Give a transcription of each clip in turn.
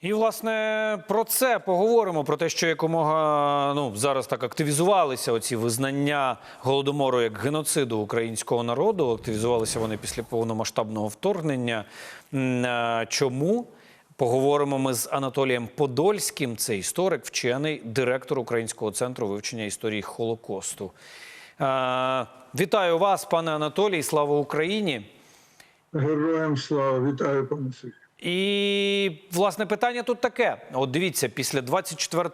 І власне про це поговоримо про те, що якомога ну зараз так активізувалися оці визнання голодомору як геноциду українського народу. Активізувалися вони після повномасштабного вторгнення. Чому? Поговоримо ми з Анатолієм Подольським. Це історик, вчений, директор Українського центру вивчення історії Холокосту. Вітаю вас, пане Анатолій. Слава Україні! Героям слава, вітаю, пане Сергій. І власне питання тут таке: от дивіться, після 24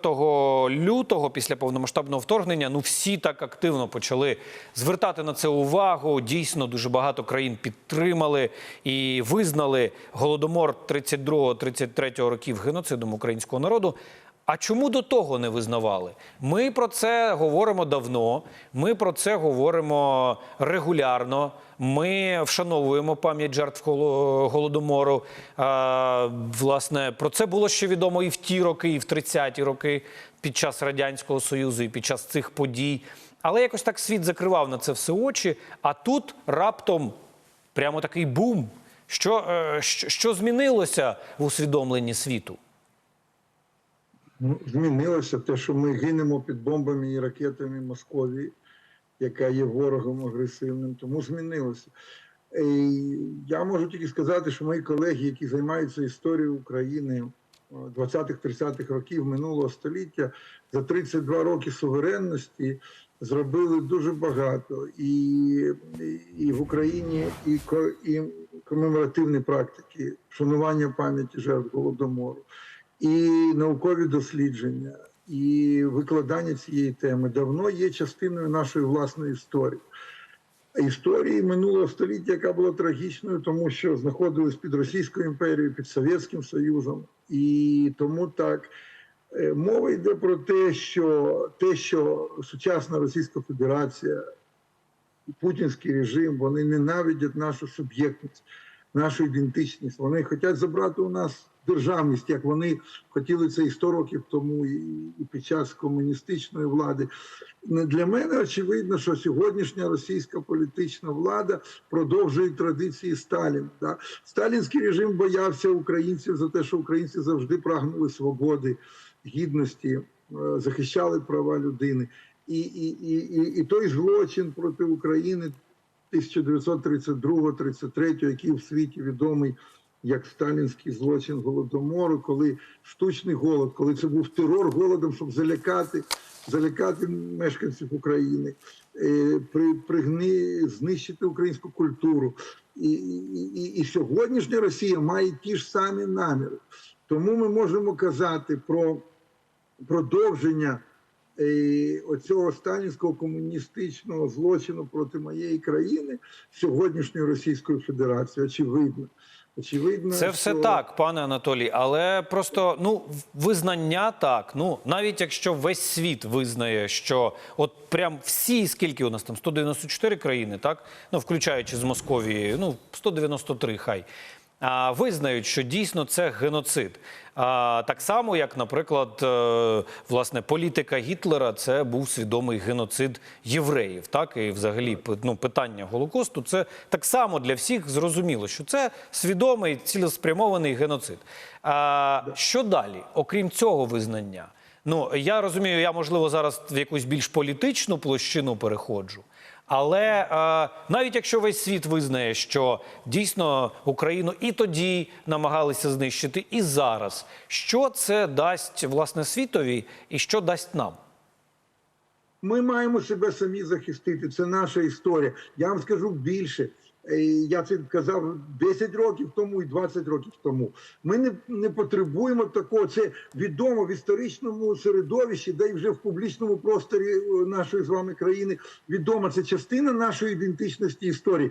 лютого, після повномасштабного вторгнення, ну всі так активно почали звертати на це увагу. Дійсно, дуже багато країн підтримали і визнали голодомор 32-33 років геноцидом українського народу. А чому до того не визнавали? Ми про це говоримо давно. Ми про це говоримо регулярно. Ми вшановуємо пам'ять жертв Голо- голодомору. А, власне, про це було ще відомо і в ті роки, і в 30-ті роки під час радянського союзу, і під час цих подій. Але якось так світ закривав на це все очі. А тут раптом прямо такий бум. Що, е, що, що змінилося в усвідомленні світу? Ну, Змінилося те, що ми гинемо під бомбами і ракетами Московії, яка є ворогом агресивним, тому змінилося. І я можу тільки сказати, що мої колеги, які займаються історією України 20-30-х років минулого століття, за 32 роки суверенності зробили дуже багато і, і в Україні, і, і комеморативні практики, шанування пам'яті жертв голодомору і наукові дослідження, і викладання цієї теми давно є частиною нашої власної історії. Історії минулого століття, яка була трагічною, тому що знаходились під Російською імперією, під Совєтським Союзом, і тому так е, мова йде про те, що те, що сучасна Російська Федерація путінський режим вони ненавидять нашу суб'єктність, нашу ідентичність. Вони хочуть забрати у нас державність, як вони хотіли це і 100 років тому, і, під час комуністичної влади. Для мене очевидно, що сьогоднішня російська політична влада продовжує традиції Сталіна. Да? Сталінський режим боявся українців за те, що українці завжди прагнули свободи, гідності, е, захищали права людини. І, і, і, і той злочин проти України 1932-33, який в світі відомий як сталінський злочин голодомору, коли штучний голод, коли це був терор голодом, щоб залякати, залякати мешканців України, е, при, пригни, знищити українську культуру. І, і, і, сьогоднішня Росія має ті ж самі наміри. Тому ми можемо казати про продовження е, оцього сталінського комуністичного злочину проти моєї країни сьогоднішньої Російської Федерації. Очевидно. Очевидно, Це все що... так, пане Анатолій, але просто ну визнання так. Ну навіть якщо весь світ визнає, що от прям всі, скільки у нас там 194 країни, так ну включаючи з Московії, ну 193 хай. Визнають, що дійсно це геноцид. Так само, як, наприклад, е, власне, політика Гітлера це був свідомий геноцид євреїв. Так і взагалі ну, питання голокосту це так само для всіх зрозуміло, що це свідомий цілеспрямований геноцид. А що далі, окрім цього визнання? Ну я розумію, я можливо зараз в якусь більш політичну площину переходжу. Але е, навіть якщо весь світ визнає, що дійсно Україну і тоді намагалися знищити, і зараз, що це дасть власне світові, і що дасть нам? Ми маємо себе самі захистити. Це наша історія. Я вам скажу більше. Е, Я це казав 10 років тому і 20 років тому. Ми не, не потребуємо такого. Це відомо в історичному середовищі, де й вже в публічному просторі е, нашої з вами країни відомо. Це частина нашої ідентичності історії.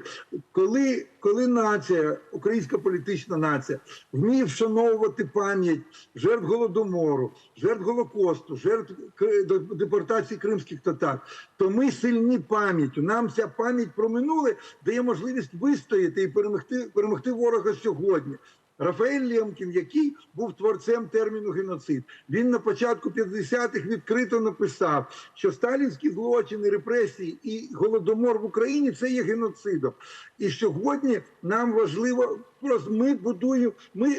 Коли, коли нація, українська політична нація, вміє вшановувати пам'ять жертв голодомору, жертв голокосту, жертв депортації кримських татар, то ми сильні пам'яттю. Нам ця пам'ять про минуле дає можливість вистояти і перемогти, перемогти ворога сьогодні. Рафаель Лемкін, який був творцем терміну геноцид, він на початку 50-х відкрито написав, що сталінські злочини, репресії і голодомор в Україні це є геноцидом. І сьогодні нам важливо ми будуємо, ми,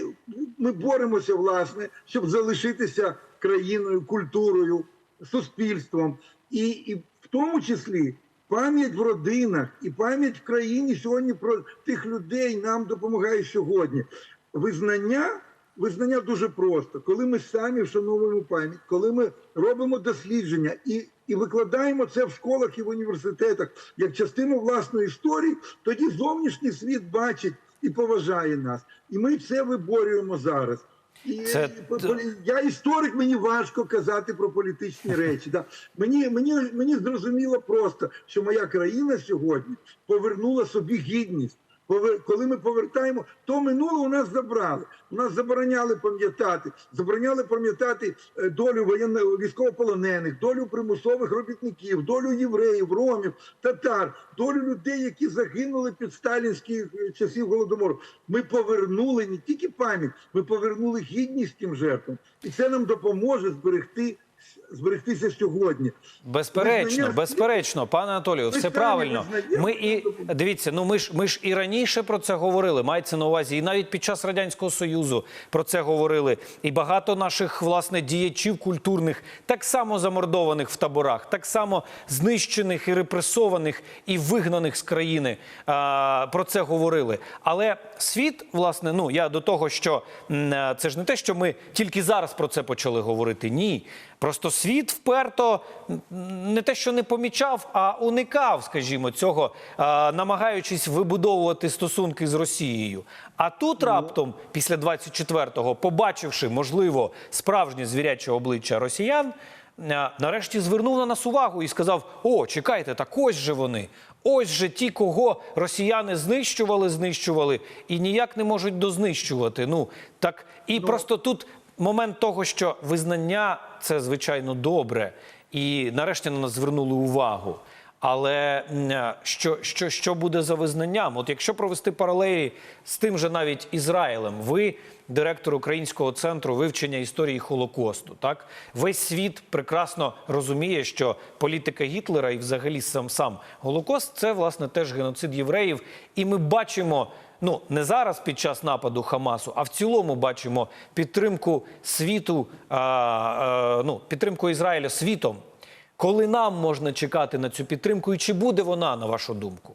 ми боремося власне, щоб залишитися країною, культурою, суспільством, і, і в тому числі. Пам'ять в родинах і пам'ять в країні сьогодні про тих людей нам допомагає сьогодні. Визнання, визнання дуже просто, коли ми самі вшановуємо пам'ять, коли ми робимо дослідження і, і викладаємо це в школах і в університетах як частину власної історії, тоді зовнішній світ бачить і поважає нас. І ми це виборюємо зараз. І Це- я історик, мені важко казати про політичні речі. Да. Мені, мені, мені зрозуміло просто, що моя країна сьогодні повернула собі гідність. Коли ми повертаємо, то минуле у нас забрали. У нас забороняли пам'ятати, забороняли пам'ятати е, долю воєнно військовополонених, долю примусових робітників, долю євреїв, ромів, татар, долю людей, які загинули під сталінських е, часів голодомору. Ми повернули не тільки пам'ять, ми повернули гідність тим жертвам, і це нам допоможе зберегти зберегтися сьогодні. Безперечно, безперечно, пане Анатолію, все правильно. Ми і дивіться, ну ми ж ми ж і раніше про це говорили. Мається на увазі, і навіть під час радянського союзу про це говорили. І багато наших власне діячів культурних, так само замордованих в таборах, так само знищених і репресованих і вигнаних з країни. А, про це говорили. Але світ, власне, ну я до того, що це ж не те, що ми тільки зараз про це почали говорити. Ні. Просто світ вперто не те, що не помічав, а уникав, скажімо, цього, намагаючись вибудовувати стосунки з Росією. А тут раптом, після 24-го, побачивши, можливо, справжнє звіряче обличчя росіян, нарешті звернув на нас увагу і сказав: О, чекайте, так ось же вони. Ось же ті, кого росіяни знищували, знищували і ніяк не можуть дознищувати. Ну так і просто тут момент того, що визнання це звичайно добре, і нарешті на нас звернули увагу. Але що, що, що буде за визнанням? От якщо провести паралелі з тим же навіть Ізраїлем, ви директор Українського центру вивчення історії Холокосту, так весь світ прекрасно розуміє, що політика Гітлера і взагалі сам сам Голокост це власне теж геноцид євреїв, і ми бачимо. Ну не зараз під час нападу Хамасу, а в цілому бачимо підтримку світу, а, а, ну підтримку Ізраїля світом. Коли нам можна чекати на цю підтримку, і чи буде вона, на вашу думку?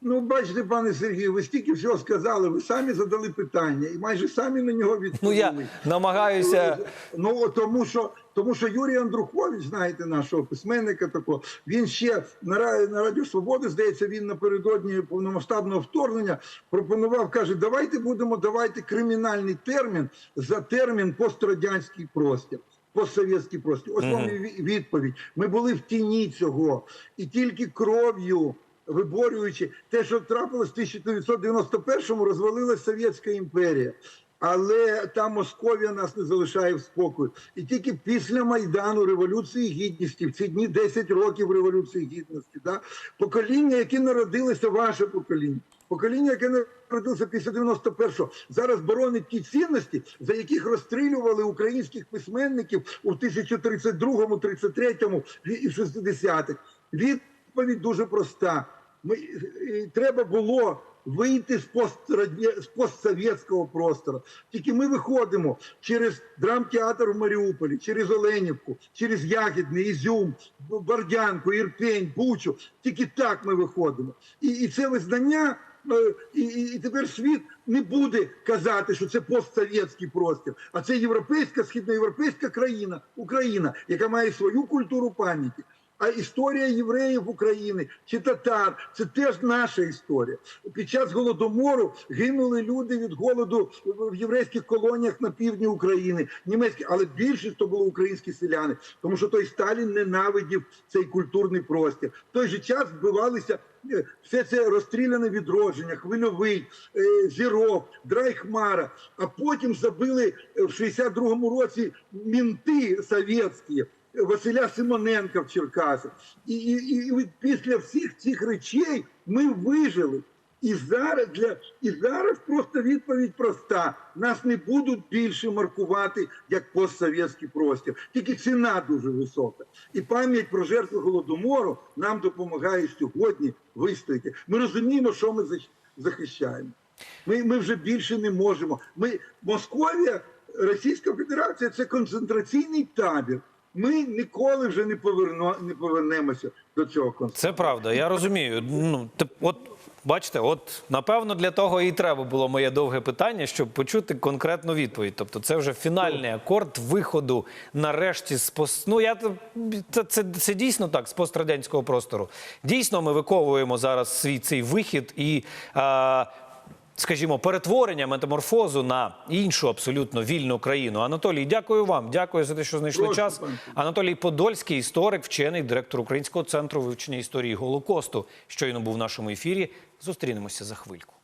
Ну, бачите, пане Сергію, ви стільки всього сказали, ви самі задали питання і майже самі на нього відповіли. Ну я намагаюся. Ну тому що тому, що Юрій Андрухович, знаєте, нашого письменника такого, він ще на на Радіо Свободи, здається, він напередодні повномасштабного вторгнення пропонував, каже, давайте будемо давати кримінальний термін за термін пострадянський простір. Постсовєтський простір. Ось вам і відповідь. Ми були в тіні цього, і тільки кров'ю виборюючи те, що трапилось в 1991-му, розвалилась Совєтська імперія. Але та Московія нас не залишає в спокою. І тільки після Майдану Революції Гідності, в ці дні 10 років Революції Гідності, да, покоління, яке народилося, ваше покоління, покоління, яке народилося після 91-го, зараз боронить ті цінності, за яких розстрілювали українських письменників у 1032-му, 33-му і 60-х. Відповідь дуже проста. Ми, е, треба було вийти з, пострадє- з постсовєтського простору. Тільки ми виходимо через драмтеатр в Маріуполі, через Оленівку, через Ягідне, Ізюм, Бордянку, Ірпень, Бучу. Тільки так ми виходимо. І, і це визнання. Е, І, і, тепер світ не буде казати, що це постсовєтський простір, а це європейська, східноєвропейська країна, Україна, яка має свою культуру пам'яті. А історія євреїв України чи татар це теж наша історія. Під час голодомору гинули люди від голоду в єврейських колоніях на півдні України, німецькі, але більшість то були українські селяни, тому що той Сталін ненавидів цей культурний простір. В той же час вбивалися. е, Все це розстріляне відродження, хвильовий, е, зірок, драйхмара. А потім забили е, в 62-му році мінти совєтські. Василя Симоненка в Черкасах. І, і, і після всіх цих речей ми вижили. І зараз для і зараз просто відповідь проста: нас не будуть більше маркувати як постсовєтський простір. Тільки ціна дуже висока. І пам'ять про жертви голодомору нам допомагає сьогодні вистояти. Ми розуміємо, що ми захищаємо. Ми, ми вже більше не можемо. Ми Московія, Російська Федерація це концентраційний табір. Ми ніколи вже не поверно, не повернемося до цього концерту. Це правда, я розумію. Ну, от бачите, от напевно для того і треба було моє довге питання, щоб почути конкретну відповідь. Тобто, це вже фінальний акорд виходу нарешті з пост... Ну, я це, це, це дійсно так з пострадянського простору. Дійсно, ми виковуємо зараз свій цей вихід і. А, Скажімо, перетворення метаморфозу на іншу абсолютно вільну країну. Анатолій, дякую вам. Дякую за те, що знайшли Прошу, час. Пані. Анатолій Подольський, історик, вчений, директор Українського центру вивчення історії Голокосту. Щойно був в нашому ефірі. Зустрінемося за хвильку.